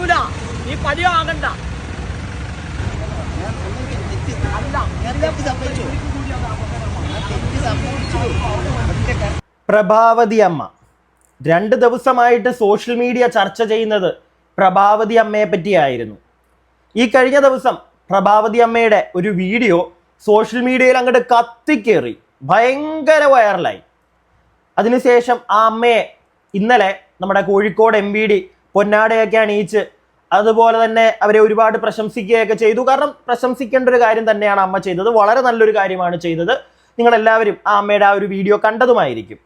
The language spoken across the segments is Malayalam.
ചെയ്യൂല നീ സംഭവിച്ചു പ്രഭാവതി അമ്മ. രണ്ട് ദിവസമായിട്ട് സോഷ്യൽ മീഡിയ ചർച്ച ചെയ്യുന്നത് പ്രഭാവതി അമ്മയെ പറ്റിയായിരുന്നു. ഈ കഴിഞ്ഞ ദിവസം പ്രഭാവതി അമ്മയുടെ ഒരു വീഡിയോ സോഷ്യൽ മീഡിയയിൽ അങ്ങോട്ട് കത്തിക്കേറി. ഭയങ്കര വൈറലായി അതിനുശേഷം ആ അമ്മയെ ഇന്നലെ നമ്മുടെ കോഴിക്കോട് എം പൊന്നാടയൊക്കെ അണിയിച്ച് അതുപോലെ തന്നെ അവരെ ഒരുപാട് പ്രശംസിക്കുകയൊക്കെ ചെയ്തു. കാരണം പ്രശംസിക്കേണ്ട ഒരു കാര്യം തന്നെയാണ് അമ്മ ചെയ്തത്. വളരെ നല്ലൊരു കാര്യമാണ് ചെയ്തത്. നിങ്ങളെല്ലാവരും ആ അമ്മയുടെ ആ ഒരു വീഡിയോ കണ്ടതുമായിരിക്കും.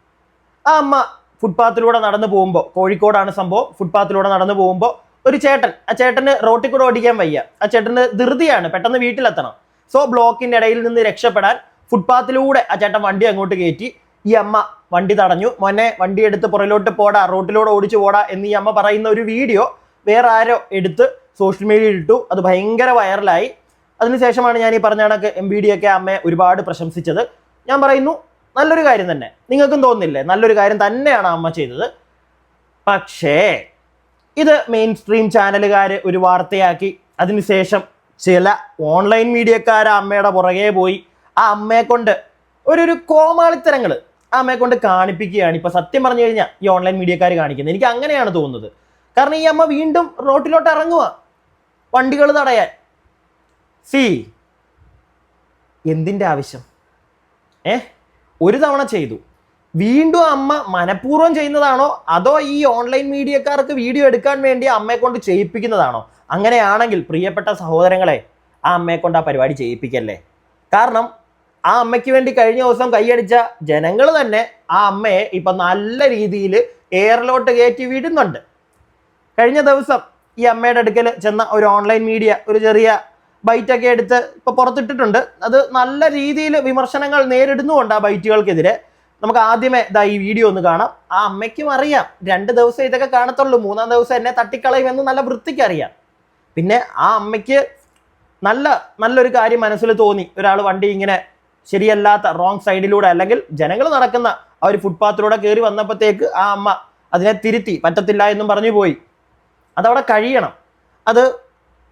ആ അമ്മ ഫുട്പാത്തിലൂടെ നടന്നു പോകുമ്പോൾ കോഴിക്കോടാണ് സംഭവം. ഫുട്പാത്തിലൂടെ നടന്നു പോകുമ്പോൾ ഒരു ചേട്ടൻ ആ ചേട്ടന് റോട്ടിൽ കൂടെ ഓടിക്കാൻ വയ്യ. ആ ചേട്ടന് ധൃതിയാണ് പെട്ടെന്ന് വീട്ടിലെത്തണം. സോ ബ്ലോക്കിന്റെ ഇടയിൽ നിന്ന് രക്ഷപ്പെടാൻ ഫുട്പാത്തിലൂടെ ആ ചേട്ടൻ വണ്ടി അങ്ങോട്ട് കയറ്റി. ഈ അമ്മ വണ്ടി തടഞ്ഞു. മോനെ വണ്ടി എടുത്ത് പുറകിലോട്ട് പോടാ റോട്ടിലൂടെ ഓടിച്ചു പോടാ എന്ന് ഈ അമ്മ പറയുന്ന ഒരു വീഡിയോ വേറെ ആരോ എടുത്ത് സോഷ്യൽ മീഡിയയിൽ ഇട്ടു. അത് ഭയങ്കര വൈറലായി അതിനുശേഷമാണ് ഞാൻ ഈ പറഞ്ഞ കണക്ക് എം ബി ഡി ഒക്കെ അമ്മയെ ഒരുപാട് പ്രശംസിച്ചത്. ഞാൻ പറയുന്നു നല്ലൊരു കാര്യം തന്നെ. നിങ്ങൾക്കും തോന്നുന്നില്ലേ? നല്ലൊരു കാര്യം തന്നെയാണ് അമ്മ ചെയ്തത്. പക്ഷേ ഇത് മെയിൻ സ്ട്രീം ചാനലുകാർ ഒരു വാർത്തയാക്കി. അതിനുശേഷം ചില ഓൺലൈൻ മീഡിയക്കാർ അമ്മയുടെ പുറകെ പോയി. ആ അമ്മയെ കൊണ്ട് ഒരു ഒരു കോമാളിത്തരങ്ങൾ അമ്മയെ കൊണ്ട് കാണിപ്പിക്കുകയാണ്. ഇപ്പൊ സത്യം പറഞ്ഞു കഴിഞ്ഞാൽ ഈ ഓൺലൈൻ മീഡിയക്കാർ കാണിക്കുന്നത്. എനിക്ക് അങ്ങനെയാണ് തോന്നുന്നത്. കാരണം ഈ അമ്മ വീണ്ടും റോട്ടിലോട്ട് ഇറങ്ങുക വണ്ടികൾ തടയാൻ. സി എന്തിന്റെ ആവശ്യം? ഏ? ഒരു തവണ ചെയ്തു. വീണ്ടും അമ്മ മനഃപൂർവം ചെയ്യുന്നതാണോ? അതോ ഈ ഓൺലൈൻ മീഡിയക്കാർക്ക് വീഡിയോ എടുക്കാൻ വേണ്ടി അമ്മയെ കൊണ്ട് ചെയ്യിപ്പിക്കുന്നതാണോ? അങ്ങനെയാണെങ്കിൽ പ്രിയപ്പെട്ട സഹോദരങ്ങളെ ആ അമ്മയെ കൊണ്ട് ആ പരിപാടി ചെയ്യിപ്പിക്കല്ലേ? കാരണം ആ അമ്മയ്ക്ക് വേണ്ടി കഴിഞ്ഞ ദിവസം കൈയടിച്ച ജനങ്ങൾ തന്നെ ആ അമ്മയെ ഇപ്പൊ നല്ല രീതിയിൽ എയറിലോട്ട് കയറ്റി വിടുന്നുണ്ട്. കഴിഞ്ഞ ദിവസം ഈ അമ്മയുടെ അടുക്കൽ ചെന്ന ഒരു ഓൺലൈൻ മീഡിയ ഒരു ചെറിയ ബൈറ്റൊക്കെ എടുത്ത് ഇപ്പൊ പുറത്തിട്ടിട്ടുണ്ട്. അത് നല്ല രീതിയിൽ വിമർശനങ്ങൾ നേരിടുന്നുമുണ്ട് ആ ബൈറ്റുകൾക്കെതിരെ. നമുക്ക് ആദ്യമേ ഇതാ ഈ വീഡിയോ ഒന്ന് കാണാം. ആ അമ്മയ്ക്കും അറിയാം. രണ്ട് ദിവസം ഇതൊക്കെ കാണത്തുള്ളൂ. മൂന്നാം ദിവസം എന്നെ തട്ടിക്കളയുമെന്ന് നല്ല വൃത്തിക്ക് അറിയാം. പിന്നെ ആ അമ്മയ്ക്ക് നല്ല നല്ലൊരു കാര്യം മനസ്സിൽ തോന്നി. ഒരാൾ വണ്ടി ഇങ്ങനെ ശരിയല്ലാത്ത റോങ് സൈഡിലൂടെ അല്ലെങ്കിൽ ജനങ്ങൾ നടക്കുന്ന ആ ഒരു ഫുട്പാത്തിലൂടെ കയറി വന്നപ്പോഴത്തേക്ക് ആ അമ്മ അതിനെ തിരുത്തി പറ്റത്തില്ല എന്നും പറഞ്ഞു പോയി. അതവിടെ കഴിയണം. അത്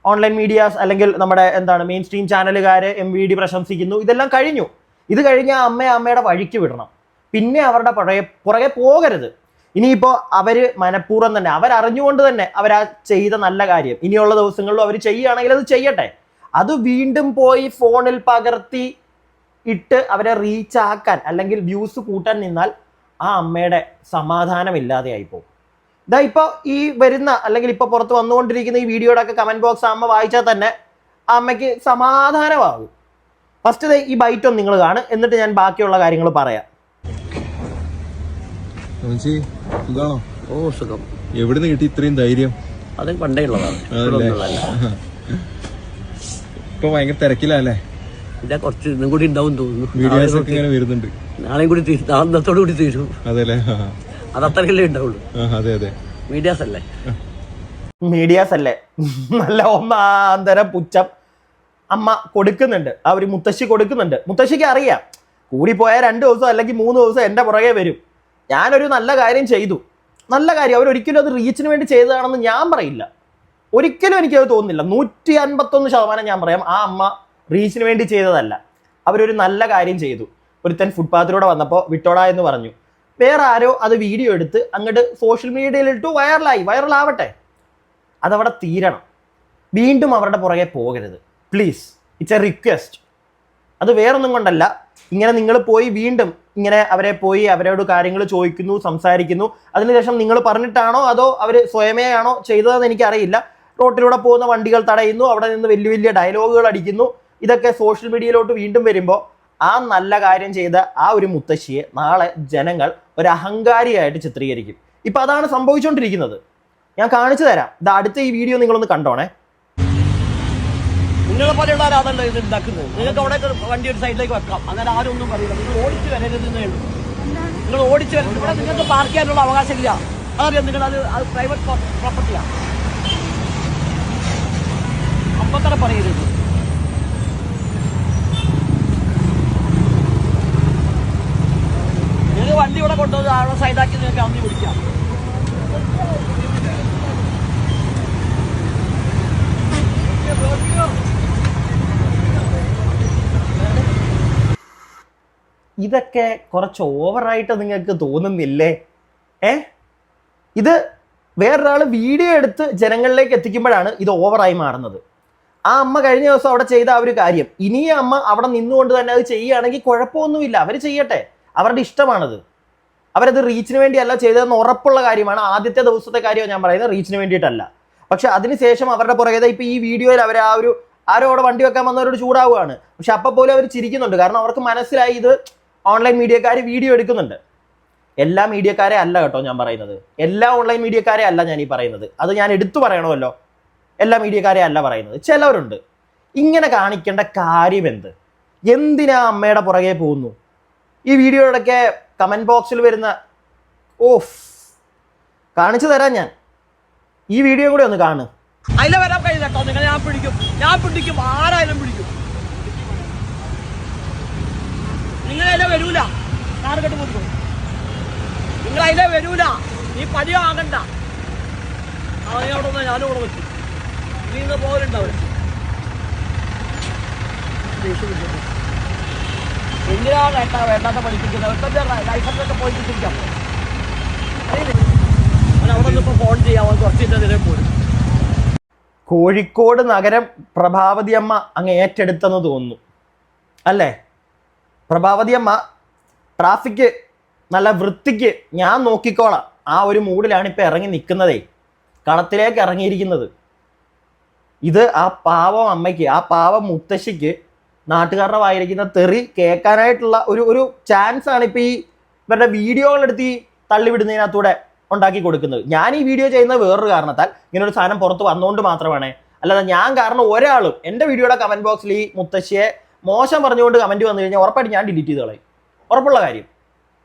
ഓൺലൈൻ മീഡിയാസ് അല്ലെങ്കിൽ നമ്മുടെ എന്താണ് മെയിൻ സ്ട്രീം ചാനലുകാർ എം വി ഡി പ്രശംസിക്കുന്നു. ഇതെല്ലാം കഴിഞ്ഞു. ഇത് കഴിഞ്ഞ് ആ അമ്മയെ അമ്മയുടെ വഴിക്ക് വിടണം. പിന്നെ അവരുടെ പുറകെ പുറകെ പോകരുത്. ഇനിയിപ്പോൾ അവർ മനഃപൂർവം തന്നെ അവരറിഞ്ഞുകൊണ്ട് തന്നെ അവരാ ചെയ്ത നല്ല കാര്യം. ഇനിയുള്ള ദിവസങ്ങളിലും അവർ ചെയ്യുകയാണെങ്കിൽ അത് ചെയ്യട്ടെ. അത് വീണ്ടും പോയി ഫോണിൽ പകർത്തി ഇട്ട് അവരെ റീച്ച് ആക്കാൻ അല്ലെങ്കിൽ വ്യൂസ് കൂട്ടാൻ നിന്നാൽ ആ അമ്മയുടെ സമാധാനം ഇല്ലാതെയായി പോകും ഇതാ ഇപ്പോൾ ഈ വരുന്ന അല്ലെങ്കിൽ ഇപ്പോൾ പുറത്ത് വന്നുകൊണ്ടിരിക്കുന്ന ഈ വീഡിയോയുടെ ഒക്കെ കമന്റ് ബോക്സ് അമ്മ വായിച്ചാൽ തന്നെ ആ അമ്മയ്ക്ക് സമാധാനമാകും. ഫസ്റ്റ് ഈ ബൈറ്റ് ഒന്ന് നിങ്ങൾ കാണും. എന്നിട്ട് ഞാൻ ബാക്കിയുള്ള കാര്യങ്ങൾ പറയാം. ഓ സുഖം. എവിടുന്ന് കിട്ടി ഇത്രയും ധൈര്യം? അത് പണ്ടേ ഉള്ളതാണ്. ഇപ്പൊ ഭയങ്കര തിരക്കിലല്ലേ ഇതാ കുറച്ച് ഇന്നും കൂടി ഉണ്ടാവും തോന്നുന്നു. നാളെയും കൂടി തീരും നാളത്തോടു കൂടി തീരും. അതെല്ലേ? ആ, അത് അത്രയല്ലേ ഉണ്ടാവുള്ളൂ. ആ, അതെ അതെ. മീഡിയാസ് അല്ലേ? മീഡിയാസ് അല്ലേ? നല്ല ഒന്നാന്തരം പുച്ഛം. അമ്മ കൊടുക്കുന്നുണ്ട്. ആ ഒരു മുത്തശ്ശി കൊടുക്കുന്നുണ്ട്. മുത്തശ്ശിക്ക് അറിയാം. കൂടിപ്പോയാൽ രണ്ട് ദിവസം അല്ലെങ്കിൽ മൂന്ന് ദിവസം എന്റെ പുറകെ വരും. ഞാനൊരു നല്ല കാര്യം ചെയ്തു. നല്ല കാര്യം. അവരൊരിക്കലും അത് റീച്ചിന് വേണ്ടി ചെയ്തതാണെന്ന് ഞാൻ പറയില്ല. ഒരിക്കലും എനിക്കത് തോന്നുന്നില്ല. നൂറ്റി അൻപത്തൊന്ന് ശതമാനം ഞാൻ പറയാം. ആ അമ്മ റീച്ചിന് വേണ്ടി ചെയ്തതല്ല. അവരൊരു നല്ല കാര്യം ചെയ്തു. ഒരുത്തൻ ഫുട്പാത്തിലൂടെ വന്നപ്പോൾ വിട്ടോടാ എന്ന് പറഞ്ഞു. വേറെ ആരോ അത് വീഡിയോ എടുത്ത് അങ്ങോട്ട് സോഷ്യൽ മീഡിയയിൽ ഇട്ടു വൈറലായി വൈറലാവട്ടെ അതവിടെ തീരണം. വീണ്ടും അവരുടെ പുറകെ പോകരുത്. പ്ലീസ് ഇറ്റ്സ് എ റിക്വസ്റ്റ് അത് വേറൊന്നും കൊണ്ടല്ല. ഇങ്ങനെ നിങ്ങൾ പോയി വീണ്ടും ഇങ്ങനെ അവരെ പോയി അവരോട് കാര്യങ്ങൾ ചോദിക്കുന്നു സംസാരിക്കുന്നു. അതിനുശേഷം നിങ്ങൾ പറഞ്ഞിട്ടാണോ അതോ അവർ സ്വയമേ ആണോ ചെയ്തതെന്ന് എനിക്കറിയില്ല. റോട്ടിലൂടെ പോകുന്ന വണ്ടികൾ തടയുന്നു. അവിടെ നിന്ന് വലിയ വലിയ ഡയലോഗുകൾ അടിക്കുന്നു. ഇതൊക്കെ സോഷ്യൽ മീഡിയയിലോട്ട് വീണ്ടും വരുമ്പോൾ ആ നല്ല കാര്യം ചെയ്ത ആ ഒരു മുത്തശ്ശിയെ നാളെ ജനങ്ങൾ ഒരു അഹങ്കാരിയായിട്ട് ചിത്രീകരിക്കും. ഇപ്പൊ അതാണ് സംഭവിച്ചുകൊണ്ടിരിക്കുന്നത് ഞാൻ കാണിച്ചു തരാം. ഇത് അടുത്ത ഈ വീഡിയോ നിങ്ങളൊന്ന് കണ്ടോണേ. നിങ്ങളെ പോലെയുള്ള ആരാധന ഇത് ഉണ്ടാക്കുന്നത്? നിങ്ങൾക്ക് അവിടെ വണ്ടി ഒരു സൈഡിലേക്ക് വെക്കാം. അങ്ങനെ ആരും ഒന്നും പറയില്ല. നിങ്ങൾ ഓടിച്ചു വരരുതെന്നേ ഉള്ളൂ. നിങ്ങൾ ഓടിച്ചു വരരുത്. ഇവിടെ നിങ്ങൾക്ക് പാർക്ക് ചെയ്യാനുള്ള അവകാശമില്ല. അതറിയാം നിങ്ങൾ അത് അത് പ്രൈവറ്റ് പ്രോപ്പർട്ടിയാണ് അമ്പത്തറ പറയരുത്. ആളെ സൈഡാക്കി നിങ്ങൾക്ക് അന്ന് പിടിക്കാം. ഇതൊക്കെ കുറച്ച് ഓവറായിട്ട് നിങ്ങൾക്ക് തോന്നുന്നില്ലേ? ഏ? ഇത് വേറൊരാൾ വീഡിയോ എടുത്ത് ജനങ്ങളിലേക്ക് എത്തിക്കുമ്പോഴാണ് ഇത് ഓവറായി മാറുന്നത്. ആ അമ്മ കഴിഞ്ഞ ദിവസം അവിടെ ചെയ്ത ആ ഒരു കാര്യം. ഇനി അമ്മ അവിടെ നിന്നുകൊണ്ട് തന്നെ അത് ചെയ്യുകയാണെങ്കിൽ കുഴപ്പമൊന്നുമില്ല. അവർ ചെയ്യട്ടെ. അവരുടെ ഇഷ്ടമാണത്. അവരത് റീച്ചിന് വേണ്ടിയല്ല ചെയ്തതെന്ന് ഉറപ്പുള്ള കാര്യമാണ്. ആദ്യത്തെ ദിവസത്തെ കാര്യം ഞാൻ പറയുന്നത്. റീച്ചിന് വേണ്ടിയിട്ടല്ല. പക്ഷെ അതിനുശേഷം അവരുടെ പുറകെ ഇപ്പൊ ഈ വീഡിയോയിൽ അവർ ആ ഒരു ആരോ അവിടെ വണ്ടി വെക്കാൻ വന്നവരോട് ചൂടാവുകയാണ്. പക്ഷെ അപ്പൊ പോലും അവർ ചിരിക്കുന്നുണ്ട്. കാരണം അവർക്ക് മനസ്സിലായി ഇത് ഓൺലൈൻ മീഡിയക്കാർ വീഡിയോ എടുക്കുന്നുണ്ട്. എല്ലാ മീഡിയക്കാരെ അല്ല കേട്ടോ ഞാൻ പറയുന്നത്. എല്ലാ ഓൺലൈൻ മീഡിയക്കാരെ അല്ല ഞാൻ ഈ പറയുന്നത്. അത് ഞാൻ എടുത്തു പറയണമല്ലോ. എല്ലാ മീഡിയക്കാരെ അല്ല പറയുന്നത്. ചിലവരുണ്ട്. ഇങ്ങനെ കാണിക്കേണ്ട കാര്യം എന്ത്? എന്തിനാ അമ്മയുടെ പുറകെ പോകുന്നു? ഈ വീഡിയോയുടെയൊക്കെ കമന്റ് ബോക്സിൽ വരുന്ന ഓഫ്. കാണിച്ചു തരാം ഞാൻ. ഈ വീഡിയോ കൂടെ ഒന്ന് കാണു. അതിലെ വരാൻ കഴിയില്ല കേട്ടോ. നിങ്ങൾ ഞാൻ പിടിക്കും. ഞാൻ പിടിക്കും. ആരായാലും പിടിക്കും. നിങ്ങൾ അതിലെ വരൂല. നിങ്ങൾ അതിലെ വരൂല. നീ പതിയോ ആകണ്ട. ഞാനും അവിടെ വെച്ചു നീ ഇന്ന് എന്തിനാ വേണ്ട വേണ്ടാത്ത പഠിപ്പിക്കുന്നത്? ലൈസൻസൊക്കെ പോയി കിട്ടിയിരിക്കാം അവിടെ നിന്ന് ഇപ്പോൾ ഫോൺ ചെയ്യാം. അവൻ കുറച്ച് ഇതിനെ പോരും. കോഴിക്കോട് നഗരം പ്രഭാവതി അമ്മ അങ്ങ് ഏറ്റെടുത്തെന്ന് തോന്നുന്നു. അല്ലേ? പ്രഭാവതി അമ്മ ട്രാഫിക് നല്ല വൃത്തിക്ക് ഞാൻ നോക്കിക്കോളാം. ആ ഒരു മൂഡിലാണ് ഇപ്പം ഇറങ്ങി നിൽക്കുന്നതേ. കളത്തിലേക്ക് ഇറങ്ങിയിരിക്കുന്നത്. ഇത് ആ പാവം അമ്മയ്ക്ക് ആ പാവം മുത്തശ്ശിക്ക് നാട്ടുകാരുടെ വായിരിക്കുന്ന തെറി കേൾക്കാനായിട്ടുള്ള ഒരു ഒരു ചാൻസ് ആണ് ഇപ്പൊ ഈ ഇവരുടെ വീഡിയോകളെടുത്ത് ഈ തള്ളിവിടുന്നതിനകത്തൂടെ ഉണ്ടാക്കി കൊടുക്കുന്നത്. ഞാൻ ഈ വീഡിയോ ചെയ്യുന്ന വേറൊരു കാരണത്താൽ ഇങ്ങനെ ഒരു സാധനം പുറത്ത് വന്നുകൊണ്ട് മാത്രമാണ്. അല്ലാതെ ഞാൻ കാരണം ഒരാളും എന്റെ വീഡിയോയുടെ കമന്റ് ബോക്സിൽ ഈ മുത്തശ്ശിയെ മോശം പറഞ്ഞുകൊണ്ട് കമന്റ് വന്നു കഴിഞ്ഞാൽ ഉറപ്പായിട്ട് ഞാൻ ഡിലീറ്റ് ചെയ്ത് കളയും. ഉറപ്പുള്ള കാര്യം.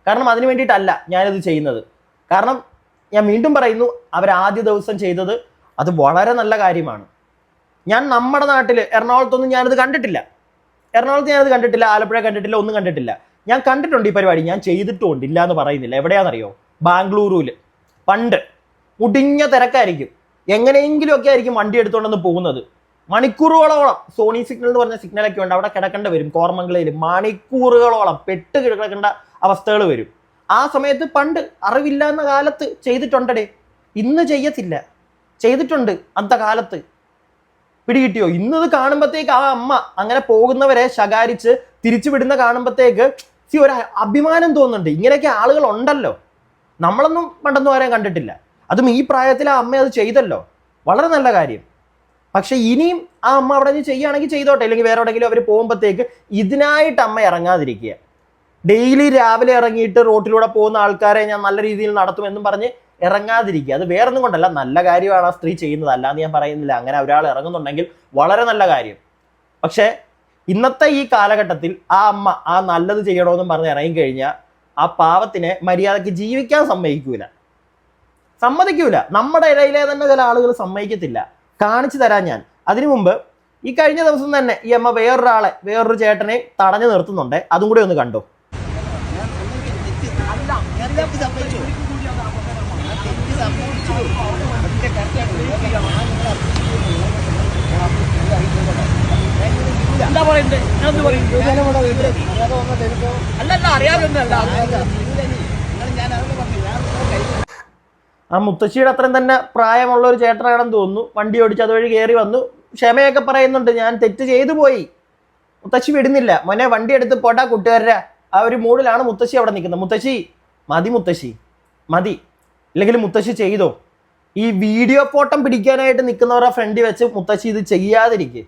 കാരണം അതിന് വേണ്ടിയിട്ടല്ല ഞാനിത് ചെയ്യുന്നത്. കാരണം ഞാൻ വീണ്ടും പറയുന്നു അവർ ആദ്യ ദിവസം ചെയ്തത് അത് വളരെ നല്ല കാര്യമാണ്. ഞാൻ നമ്മുടെ നാട്ടിൽ എറണാകുളത്തൊന്നും ഞാനിത് കണ്ടിട്ടില്ല. എറണാകുളത്ത് ഞാനത് കണ്ടിട്ടില്ല ആലപ്പുഴ കണ്ടിട്ടില്ല ഒന്നും കണ്ടിട്ടില്ല. ഞാൻ കണ്ടിട്ടുണ്ട് ഈ പരിപാടി ഞാൻ ചെയ്തിട്ടുണ്ട് ഇല്ല എന്ന് പറയുന്നില്ല. എവിടെയാണെന്നറിയോ? ബാംഗ്ലൂരുവിൽ പണ്ട് മുടിഞ്ഞ തിരക്കായിരിക്കും. എങ്ങനെയെങ്കിലുമൊക്കെ ആയിരിക്കും വണ്ടി എടുത്തുകൊണ്ടെന്ന് പോകുന്നത്. മണിക്കൂറുകളോളം സോണി സിഗ്നൽ എന്ന് പറഞ്ഞ സിഗ്നലൊക്കെ ഉണ്ട് അവിടെ കിടക്കേണ്ട വരും കോർമംഗലയിൽ മണിക്കൂറുകളോളം പെട്ട് കിടക്കേണ്ട അവസ്ഥകൾ വരും. ആ സമയത്ത് പണ്ട് അറിവില്ലാന്ന കാലത്ത് ചെയ്തിട്ടുണ്ടടേ. ഇന്ന് ചെയ്യത്തില്ല. ചെയ്തിട്ടുണ്ട് അന്ത കാലത്ത്. പിടികിട്ടിയോ? ഇന്നത് കാണുമ്പോഴത്തേക്ക് ആ അമ്മ അങ്ങനെ പോകുന്നവരെ ശകാരിച്ച് തിരിച്ചു വിടുന്ന കാണുമ്പോഴത്തേക്ക് സി ഒരു അഭിമാനം തോന്നുന്നുണ്ട്. ഇങ്ങനെയൊക്കെ ആളുകൾ ഉണ്ടല്ലോ. നമ്മളൊന്നും പണ്ടൊന്നും ആരെയും കണ്ടിട്ടില്ല. അതും ഈ പ്രായത്തിൽ ആ അമ്മ അത് ചെയ്തല്ലോ. വളരെ നല്ല കാര്യം. പക്ഷെ ഇനിയും ആ അമ്മ അവിടെ നിന്ന് ചെയ്യുകയാണെങ്കിൽ ചെയ്തോട്ടെ. അല്ലെങ്കിൽ വേറെ എവിടെയെങ്കിലും അവർ പോകുമ്പോഴത്തേക്ക് ഇതിനായിട്ട് അമ്മ ഇറങ്ങാതിരിക്കുക. ഡെയിലി രാവിലെ ഇറങ്ങിയിട്ട് റോട്ടിലൂടെ പോകുന്ന ആൾക്കാരെ ഞാൻ നല്ല രീതിയിൽ നടത്തുമെന്നും പറഞ്ഞ് ഇറങ്ങാതിരിക്കുക. അത് വേറൊന്നും കൊണ്ടല്ല നല്ല കാര്യമാണ് ആ സ്ത്രീ ചെയ്യുന്നത്. അല്ലാന്ന് ഞാൻ പറയുന്നില്ല. അങ്ങനെ ഒരാൾ ഇറങ്ങുന്നുണ്ടെങ്കിൽ വളരെ നല്ല കാര്യം. പക്ഷേ ഇന്നത്തെ ഈ കാലഘട്ടത്തിൽ ആ അമ്മ ആ നല്ലത് ചെയ്യണമെന്നും പറഞ്ഞ് ഇറങ്ങി ഇറങ്ങിക്കഴിഞ്ഞാൽ ആ പാവത്തിനെ മര്യാദയ്ക്ക് ജീവിക്കാൻ സമ്മതിക്കൂല. സമ്മതിക്കൂല. നമ്മുടെ ഇടയിലെ തന്നെ ചില ആളുകൾ സമ്മതിക്കത്തില്ല. കാണിച്ചു തരാൻ ഞാൻ. അതിനു മുമ്പ് ഈ കഴിഞ്ഞ ദിവസം തന്നെ ഈ അമ്മ വേറൊരാളെ വേറൊരു ചേട്ടനെ തടഞ്ഞു നിർത്തുന്നുണ്ട്. അതും കൂടി ഒന്ന് കണ്ടോ? എന്താ പറയണ്ടേ ഞാൻ പറയും. അല്ലല്ല അറിയാതൊന്നല്ല ആ മുത്തശ്ശിയുടെ അത്രയും തന്നെ പ്രായമുള്ള ഒരു ചേട്ടനാണെന്ന് തോന്നുന്നു. വണ്ടി ഓടിച്ച് അതുവഴി കയറി വന്നു. ക്ഷമയൊക്കെ പറയുന്നുണ്ട്. ഞാൻ തെറ്റ് ചെയ്തു പോയി. മുത്തശ്ശി വിടുന്നില്ല. മോനെ വണ്ടി എടുത്ത് പോട്ടാ കൂട്ടുകാരുടെ ആ ഒരു മൂഡിലാണ് മുത്തശ്ശി അവിടെ നിൽക്കുന്നത്. മുത്തശ്ശി മതി മുത്തശ്ശി. മതി. ഇല്ലെങ്കിൽ മുത്തശ്ശി ചെയ്തോ? ഈ വീഡിയോ ഫോട്ടം പിടിക്കാനായിട്ട് നിൽക്കുന്നവരുടെ ഫ്രണ്ടിൽ വെച്ച് മുത്തശ്ശി ഇത് ചെയ്യാതിരിക്കുക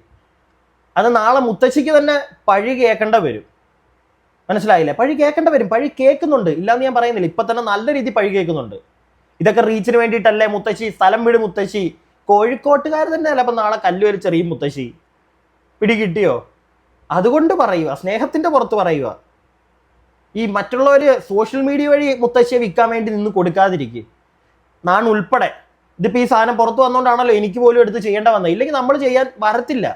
അത് നാളെ മുത്തശ്ശിക്ക് തന്നെ പഴി കേൾക്കേണ്ട വരും. മനസ്സിലായില്ലേ? പഴി കേൾക്കേണ്ട വരും. പഴി കേൾക്കുന്നുണ്ട്. ഇല്ലാന്ന് ഞാൻ പറയുന്നില്ല. ഇപ്പൊ തന്നെ നല്ല രീതിയിൽ പഴി കേൾക്കുന്നുണ്ട്. ഇതൊക്കെ റീച്ചിന് വേണ്ടിയിട്ടല്ലേ മുത്തശ്ശി സ്ഥലം വീട് മുത്തശ്ശി. കോഴിക്കോട്ടുകാർ തന്നെ അല്ല അപ്പൊ നാളെ കല്ലുവരിച്ചെറിയും മുത്തശ്ശി. പിടികിട്ടിയോ? അതുകൊണ്ട് പറയുക സ്നേഹത്തിന്റെ പുറത്ത് പറയുക ഈ മറ്റുള്ളവർ സോഷ്യൽ മീഡിയ വഴി മുത്തശ്ശിയെ വിൽക്കാൻ വേണ്ടി നിന്ന് കൊടുക്കാതിരിക്കുക നാൻ ഉൾപ്പെടെ. ഇതിപ്പോൾ ഈ സാധനം പുറത്തു വന്നുകൊണ്ടാണല്ലോ എനിക്ക് പോലും എടുത്ത് ചെയ്യേണ്ട വന്നത്. ഇല്ലെങ്കിൽ നമ്മൾ ചെയ്യാൻ വരത്തില്ല.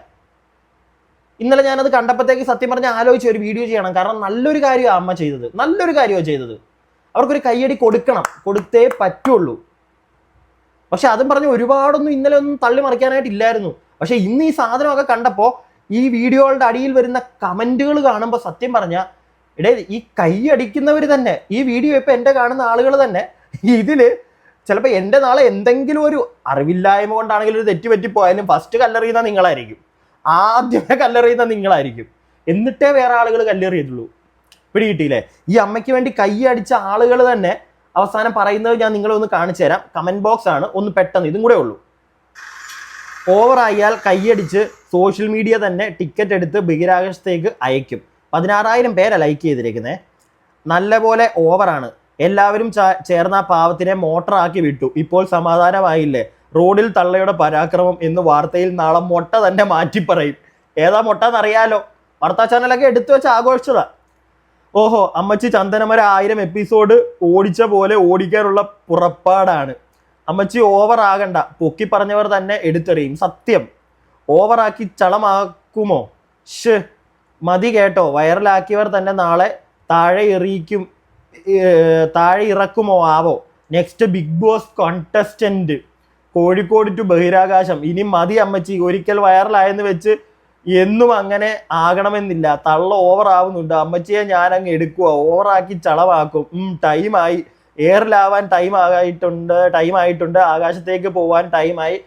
ഇന്നലെ ഞാനത് കണ്ടപ്പോഴത്തേക്ക് സത്യം പറഞ്ഞ് ആലോചിച്ച് ഒരു വീഡിയോ ചെയ്യണം. കാരണം നല്ലൊരു കാര്യമാണ് അമ്മ ചെയ്തത്. നല്ലൊരു കാര്യമാണ് ചെയ്തത്. അവർക്കൊരു കയ്യടി കൊടുക്കണം. കൊടുത്തേ പറ്റുള്ളൂ. പക്ഷെ അതും പറഞ്ഞ് ഒരുപാടൊന്നും ഇന്നലെ ഒന്നും തള്ളി മറിക്കാനായിട്ടില്ലായിരുന്നു പക്ഷെ ഇന്ന് ഈ സാധനമൊക്കെ കണ്ടപ്പോൾ ഈ വീഡിയോകളുടെ അടിയിൽ വരുന്ന കമന്റുകൾ കാണുമ്പോൾ സത്യം പറഞ്ഞാൽ ഇടേ ഈ കൈ അടിക്കുന്നവർ തന്നെ ഈ വീഡിയോ ഇപ്പം എന്റെ കാണുന്ന ആളുകൾ തന്നെ ഇതിൽ ചിലപ്പോൾ എന്റെ നാളെ എന്തെങ്കിലും ഒരു അറിവില്ലായ്മ കൊണ്ടാണെങ്കിലും ഒരു തെറ്റ് പറ്റിപ്പോയാലും ഫസ്റ്റ് കല്ലെറിയുന്ന നിങ്ങളായിരിക്കും. ആദ്യമേ കല്ലെറിയുന്ന നിങ്ങളായിരിക്കും. എന്നിട്ടേ വേറെ ആളുകൾ കല്ലെറിയതുള്ളൂ പിടി കിട്ടിയില്ലേ ഈ അമ്മയ്ക്ക് വേണ്ടി കൈ അടിച്ച ആളുകൾ തന്നെ അവസാനം പറയുന്നത് ഞാൻ നിങ്ങളെ ഒന്ന് കാണിച്ചു തരാം. കമന്റ് ബോക്സ് ആണ്. ഒന്ന് പെട്ടെന്ന് ഇതും കൂടെ ഉള്ളൂ. ഓവറായാൽ കൈയടിച്ച് സോഷ്യൽ മീഡിയ തന്നെ ടിക്കറ്റ് എടുത്ത് ബഹിരാകാശത്തേക്ക് അയക്കും. പതിനാറായിരം പേരാ ലൈക്ക് ചെയ്തിരിക്കുന്നത് നല്ലപോലെ ഓവറാണ് എല്ലാവരും ചേർന്ന ആ പാവത്തിനെ മോട്ടറാക്കി വിട്ടു. ഇപ്പോൾ സമാധാനമായില്ലേ? റോഡിൽ തള്ളയുടെ പരാക്രമം എന്ന് വാർത്തയിൽ നാളെ മൊട്ട തന്നെ മാറ്റി പറയും. ഏതാ മൊട്ട എന്നറിയാലോ വാർത്താ ചാനലൊക്കെ എടുത്തു വെച്ച് ആഘോഷിച്ചതാ. ഓഹോ അമ്മച്ചി ചന്ദനമര ആയിരം എപ്പിസോഡ് ഓടിച്ച പോലെ ഓടിക്കാനുള്ള പുറപ്പാടാണ്. അമ്മച്ചി ഓവർ ആകണ്ട. പൊക്കി പറഞ്ഞവർ തന്നെ എടുത്തെറിയും. സത്യം. ഓവറാക്കി ചളമാക്കുമോ? ഷ് മതി കേട്ടോ. വൈറലാക്കിയവർ തന്നെ നാളെ താഴെ എറിയിക്കും താഴെ ഇറക്കുമോ ആവോ? Next Bigg Boss contestant Kozhikode to ബഹിരാകാശം. ഇനി മതി അമ്മച്ചി ഒരിക്കൽ വൈറലായെന്ന് വെച്ച് എന്നും അങ്ങനെ ആകണമെന്നില്ല. തള്ള ഓവർ ആവുന്നുണ്ട്. അമ്മച്ചിയെ ഞാൻ അങ്ങ് എടുക്കുക ഓവറാക്കി ചളവാക്കും. ടൈമായി എയറിലാവാൻ ടൈം ആയിട്ടുണ്ട് ടൈം ആയിട്ടുണ്ട്. ആകാശത്തേക്ക് പോവാൻ ടൈമായി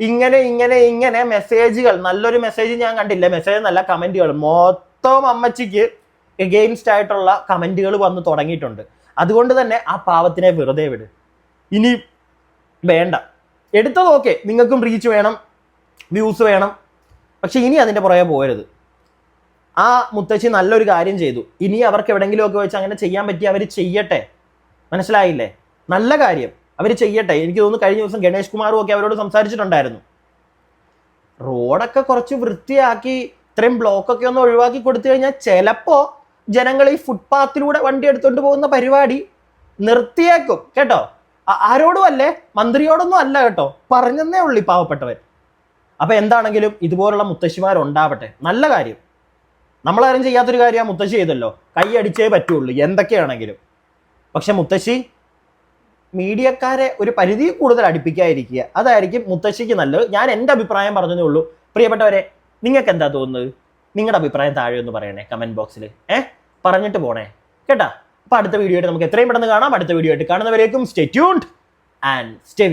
ഇങ്ങനെ ഇങ്ങനെ ഇങ്ങനെ മെസ്സേജുകൾ നല്ലൊരു മെസ്സേജ് ഞാൻ കണ്ടില്ല. മെസ്സേജ് നല്ല കമന്റുകൾ മൊത്തം അമ്മച്ചിക്ക് എഗെയിൻസ്റ്റ് ആയിട്ടുള്ള കമന്റുകൾ വന്ന് തുടങ്ങിയിട്ടുണ്ട്. അതുകൊണ്ട് തന്നെ ആ പാവത്തിനെ വെറുതെ വിട്. ഇനി വേണ്ട. എടുത്തത് ഓക്കെ നിങ്ങൾക്കും റീച്ച് വേണം. വ്യൂസ് വേണം. പക്ഷെ ഇനി അതിന്റെ പുറകെ പോകരുത്. ആ മുത്തശ്ശി നല്ലൊരു കാര്യം ചെയ്തു. ഇനി അവർക്ക് എവിടെയെങ്കിലുമൊക്കെ വെച്ച് അങ്ങനെ ചെയ്യാൻ പറ്റി അവർ ചെയ്യട്ടെ. മനസ്സിലായില്ലേ? നല്ല കാര്യം. അവർ ചെയ്യട്ടെ. എനിക്ക് തോന്നുന്നു കഴിഞ്ഞ ദിവസം ഗണേഷ് കുമാറും ഒക്കെ അവരോട് സംസാരിച്ചിട്ടുണ്ടായിരുന്നു. റോഡൊക്കെ കുറച്ച് വൃത്തിയാക്കി ഇത്രയും ബ്ലോക്കൊക്കെ ഒന്ന് ഒഴിവാക്കി കൊടുത്തു കഴിഞ്ഞാൽ ചിലപ്പോൾ ജനങ്ങൾ ഈ ഫുട്പാത്തിലൂടെ വണ്ടി എടുത്തുകൊണ്ട് പോകുന്ന പരിപാടി നിർത്തിയേക്കും. കേട്ടോ? ആരോടും അല്ലേ? മന്ത്രിയോടൊന്നും അല്ല കേട്ടോ. പറഞ്ഞെന്നേ ഉള്ളു ഈ പാവപ്പെട്ടവൻ. അപ്പൊ എന്താണെങ്കിലും ഇതുപോലുള്ള മുത്തശ്ശിമാർ ഉണ്ടാവട്ടെ നല്ല കാര്യം. നമ്മളാരും ചെയ്യാത്തൊരു കാര്യം ആ മുത്തശ്ശി ചെയ്തല്ലോ. കൈ അടിച്ചേ പറ്റുള്ളൂ. എന്തൊക്കെയാണെങ്കിലും. പക്ഷെ മുത്തശ്ശി മീഡിയക്കാരെ ഒരു പരിധി കൂടുതൽ അടുപ്പിക്കാതിരിക്കുക. അതായിരിക്കും മുത്തശ്ശിക്ക് നല്ലത്. ഞാൻ എന്റെ അഭിപ്രായം പറഞ്ഞതേ ഉള്ളൂ. പ്രിയപ്പെട്ടവരെ നിങ്ങൾക്ക് എന്താ തോന്നുന്നത്? നിങ്ങളുടെ അഭിപ്രായം താഴെ ഒന്ന് പറയണേ കമന്റ് ബോക്സിൽ ഏഹ് പറഞ്ഞിട്ട് പോണേ. കേട്ടാ? അപ്പോൾ അടുത്ത വീഡിയോ ആയിട്ട് നമുക്ക് എത്രയും പെട്ടെന്ന് കാണാം. അടുത്ത വീഡിയോ ആയിട്ട് കാണുന്നവരേക്കും സ്റ്റേ ട്യൂൺഡ് ആൻഡ് സ്റ്റേ